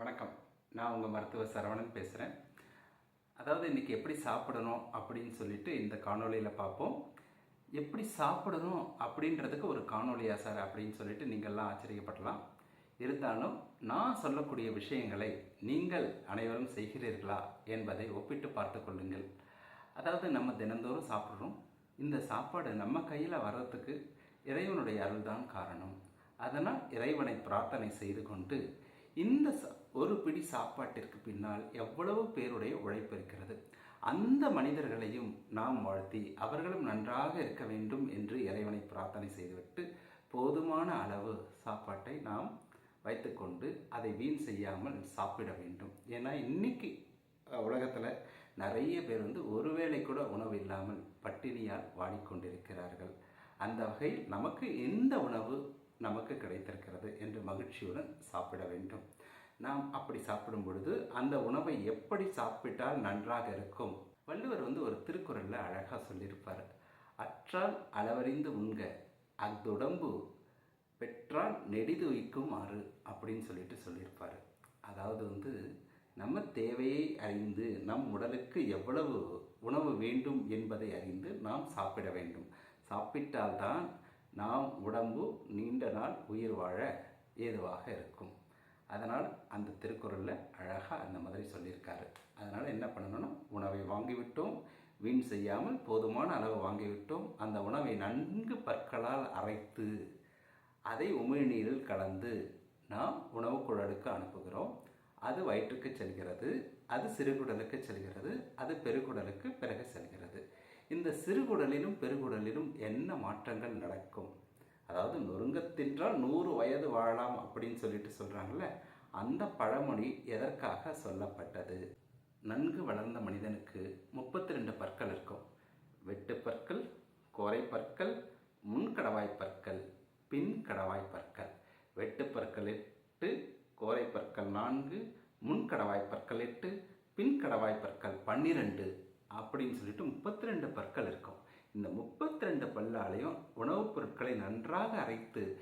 வணக்கம். நான் உங்கள் மருத்துவ சரவணன் பேசுகிறேன் அதாவது இன்றைக்கி எப்படி சாப்பிடணும் அப்படின்னு சொல்லிட்டு இந்த காணொளியில் பார்ப்போம். எப்படி சாப்பிடணும் அப்படின்றதுக்கு ஒரு காணொளியா சார் அப்படின்னு சொல்லிட்டு நீங்கள்லாம் ஆச்சரியப்படலாம். இருந்தாலும் நான் சொல்லக்கூடிய விஷயங்களை நீங்கள் அனைவரும் செய்கிறீர்களா என்பதை ஒப்பிட்டு பார்த்து கொள்ளுங்கள். அதாவது நம்ம தினந்தோறும் சாப்பிட்றோம். இந்த சாப்பாடு நம்ம கையில் வர்றதுக்கு இறைவனுடைய அருள்தான் காரணம். அதனால் இறைவனை பிரார்த்தனை செய்து கொண்டு இந்த ஒரு பிடி சாப்பாட்டிற்கு பின்னால் எவ்வளவு பேருடைய உழைப்பு இருக்கிறது? அந்த மனிதர்களையும் நாம் வாழ்த்தி அவர்களும் நன்றாக இருக்க வேண்டும் என்று இறைவனை பிரார்த்தனை செய்துவிட்டு போதுமான அளவு சாப்பாட்டை நாம் வைத்துக்கொண்டு அதை வீண் செய்யாமல் சாப்பிட வேண்டும். ஏன்னா இன்னைக்கு உலகத்தில் நிறைய பேர் வந்து ஒருவேளை கூட உணவு இல்லாமல் பட்டினியால் வாடிக்கொண்டிருக்கிறார்கள். அந்த வகையில் நமக்கு எந்த உணவு நமக்கு கிடைத்திருக்கிறது என்று மகிழ்ச்சியுடன் சாப்பிட வேண்டும். நாம் அப்படி சாப்பிடும் பொழுது அந்த உணவை எப்படி சாப்பிட்டால் நன்றாக இருக்கும்? வள்ளுவர் வந்து ஒரு திருக்குறளில் அழகாக சொல்லியிருப்பார். அற்றால் அளவறிந்து உண்க அஃதுடம்பு பெற்றால் நெடிது வைக்கும் ஆறு அப்படின்னு சொல்லிட்டு சொல்லியிருப்பார். அதாவது வந்து நம்ம தேவையை அறிந்து நம் உடலுக்கு எவ்வளவு உணவு வேண்டும் என்பதை அறிந்து நாம் சாப்பிட வேண்டும். சாப்பிட்டால்தான் நாம் உடம்பு நீண்ட நாள் உயிர் வாழ ஏதுவாக இருக்கும். அதனால் அந்த திருக்குறளில் அழகாக அந்த மாதிரி சொல்லியிருக்காரு. அதனால் என்ன பண்ணணும்னா உணவை வாங்கிவிட்டோம் வீண் செய்யாமல் போதுமான அளவு வாங்கிவிட்டோம் அந்த உணவை நன்கு பற்களால் அரைத்து அதை உமிழ்நீரில் கலந்து நாம் உணவு குழலுக்கு அனுப்புகிறோம். அது வயிற்றுக்கு செல்கிறது அது சிறுகுடலுக்கு செல்கிறது அது பெருகுடலுக்கு பிறகு செல்கிறது. இந்த சிறுகுடலிலும் பெருகுடலிலும் என்ன மாற்றங்கள் நடக்கும்? அதாவது நொறுங்கத் தின்றால் நூறு வயது வாழலாம் அப்படின்னு சொல்லிட்டு சொல்கிறாங்கல்ல அந்த பழமொழி எதற்காக சொல்லப்பட்டது? நன்கு வளர்ந்த மனிதனுக்கு முப்பத்தி ரெண்டு பற்கள் இருக்கும். வெட்டு பற்கள் கோரை பற்கள் முன்கடவாய் பற்கள் பின் கடவாய் பற்கள். வெட்டு பற்கள் எட்டு கோரை பற்கள் நான்கு முன்கடவாய் பற்கள் எட்டு பின் கடவாய் பற்கள் பன்னிரெண்டு அப்படின்னு சொல்லிட்டு முப்பத்தி ரெண்டு பற்கள் ரெண்டு உணவுப் பொருட்களை நன்றாக அரைத்து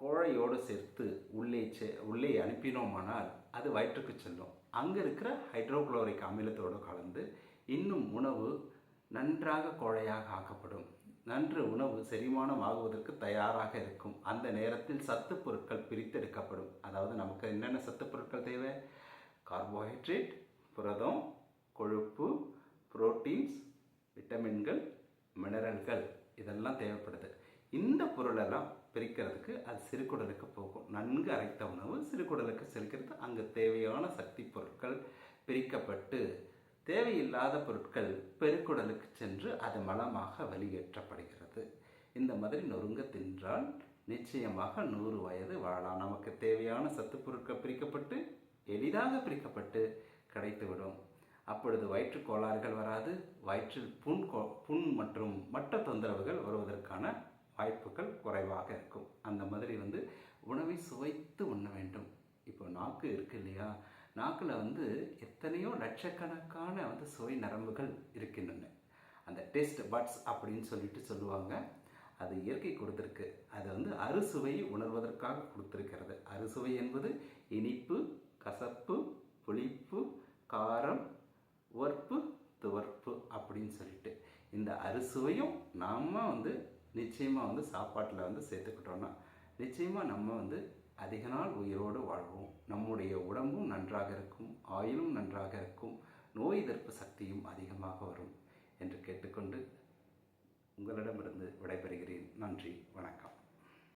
கோழையோடு சேர்த்து உள்ளே செ உள்ளே அனுப்பினோமானால் அது வயிற்றுக்கு செல்லும். அங்கே இருக்கிற ஹைட்ரோகுளோரிக் அமிலத்தோடு கலந்து இன்னும் உணவு நன்றாக கோழையாக ஆக்கப்படும். நன்று உணவு செரிமானம் ஆகுவதற்கு தயாராக இருக்கும். அந்த நேரத்தில் சத்து பொருட்கள் பிரித்தெடுக்கப்படும். அதாவது நமக்கு என்னென்ன சத்து பொருட்கள் தேவை? கார்போஹைட்ரேட் புரதம் கொழுப்பு புரோட்டீன்ஸ் விட்டமின்கள் மினரல்கள். இதெல்லாம் தேவைப்படுது. இந்த பொருளெல்லாம் பிரிக்கிறதுக்கு அது சிறுகுடலுக்கு போகும். நன்கு அரைத்த உணவு சிறுகுடலுக்கு செல்கிறது. அங்கு தேவையான சக்தி பொருட்கள் பிரிக்கப்பட்டு தேவையில்லாத பொருட்கள் பெருக்குடலுக்கு சென்று அது மலமாக வெளியேற்றப்படுகிறது. இந்த மாதிரி நொறுங்க தின்றால் நிச்சயமாக நூறு வயது வாழலாம். நமக்கு தேவையான சத்து பொருட்கள் பிரிக்கப்பட்டு எளிதாக பிரிக்கப்பட்டு கிடைத்துவிடும். அப்பொழுது வயிற்று கோளாறுகள் வராது வயிற்றில் புண் கோ புண் மற்றும் மற்ற தொந்தரவுகள் வருவதற்கான வாய்ப்புகள் குறைவாக இருக்கும். அந்த மாதிரி வந்து உணவை சுவைத்து உண்ண வேண்டும். இப்போ நாக்கு இருக்கு இல்லையா? நாக்கில் வந்து எத்தனையோ லட்சக்கணக்கான வந்து சுவை நரம்புகள் இருக்கின்றன. அந்த டேஸ்ட் பட்ஸ் அப்படின்னு சொல்லிட்டு சொல்லுவாங்க. அது இயற்கை கொடுத்துருக்கு. அது வந்து அறுசுவையை உணர்வதற்காக கொடுத்துருக்கிறது. அறுசுவை என்பது இனிப்பு கசப்பு புளிப்பு காரம் வற்பு துவர்ப்பு அப்படின்னு சொல்லிட்டு இந்த அறுசுவையும் நாம் வந்து நிச்சயமாக வந்து சாப்பாட்டில் வந்து சேர்த்துக்கிட்டோன்னா நிச்சயமாக நம்ம வந்து அதிக நாள் உயிரோடு வாழ்வோம். நம்முடைய உடம்பும் நன்றாக இருக்கும் ஆயுளும் நன்றாக இருக்கும் நோய் எதிர்ப்பு சக்தியும் அதிகமாக வரும் என்று கேட்டுக்கொண்டு உங்களிடமிருந்து விடைபெறுகிறேன். நன்றி வணக்கம்.